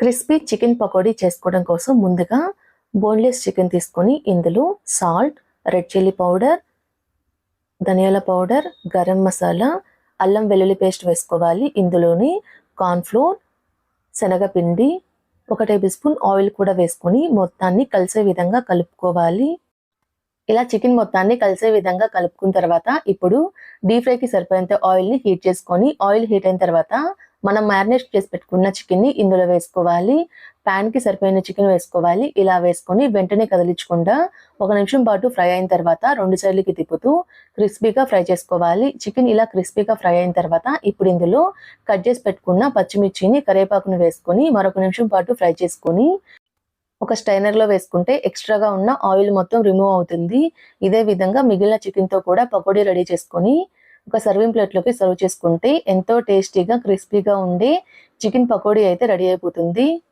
Crispy chicken pakodi చేసుకోవడం కోసం ముందుగా బోన్లెస్ చికెన్ తీసుకొని ఇందులో సాల్ట్ రెడ్ చిల్లీ పౌడర్ ధనియాల పౌడర్ గరం మసాలా అల్లం వెల్లుల్లి పేస్ట్ వేసుకోవాలి. ఇందులోని కార్న్ఫ్లోర్ శనగపిండి ఒక టేబుల్ స్పూన్ ఆయిల్ కూడా వేసుకొని మొత్తాన్ని కలిసే విధంగా కలుపుకోవాలి. ఇలా చికెన్ మొత్తాన్ని కలిసే విధంగా కలుపుకున్న తర్వాత ఇప్పుడు డీప్ ఫ్రైకి సరిపోయేంత ఆయిల్ని హీట్ చేసుకొని ఆయిల్ హీట్ అయిన తర్వాత మనం మ్యారినేట్ చేసి పెట్టుకున్న చికెన్ని ఇందులో వేసుకోవాలి. ప్యాన్కి సరిపోయిన చికెన్ వేసుకోవాలి. ఇలా వేసుకొని వెంటనే కదిలించకుండా ఒక నిమిషం పాటు ఫ్రై అయిన తర్వాత రెండు సైడ్లకి తిప్పుతూ క్రిస్పీగా ఫ్రై చేసుకోవాలి. చికెన్ ఇలా క్రిస్పీగా ఫ్రై అయిన తర్వాత ఇప్పుడు ఇందులో కట్ చేసి పెట్టుకున్న పచ్చిమిర్చిని కరివేపాకుని వేసుకొని మరొక నిమిషం పాటు ఫ్రై చేసుకొని ఒక స్టైనర్లో వేసుకుంటే ఎక్స్ట్రాగా ఉన్న ఆయిల్ మొత్తం రిమూవ్ అవుతుంది. ఇదే విధంగా మిగిలిన చికెన్తో కూడా పకోడీ రెడీ చేసుకొని ఒక సర్వింగ్ ప్లేట్లోకి సర్వ్ చేసుకుంటే ఎంతో టేస్టీగా క్రిస్పీగా ఉండే చికెన్ పకోడీ అయితే రెడీ అయిపోతుంది.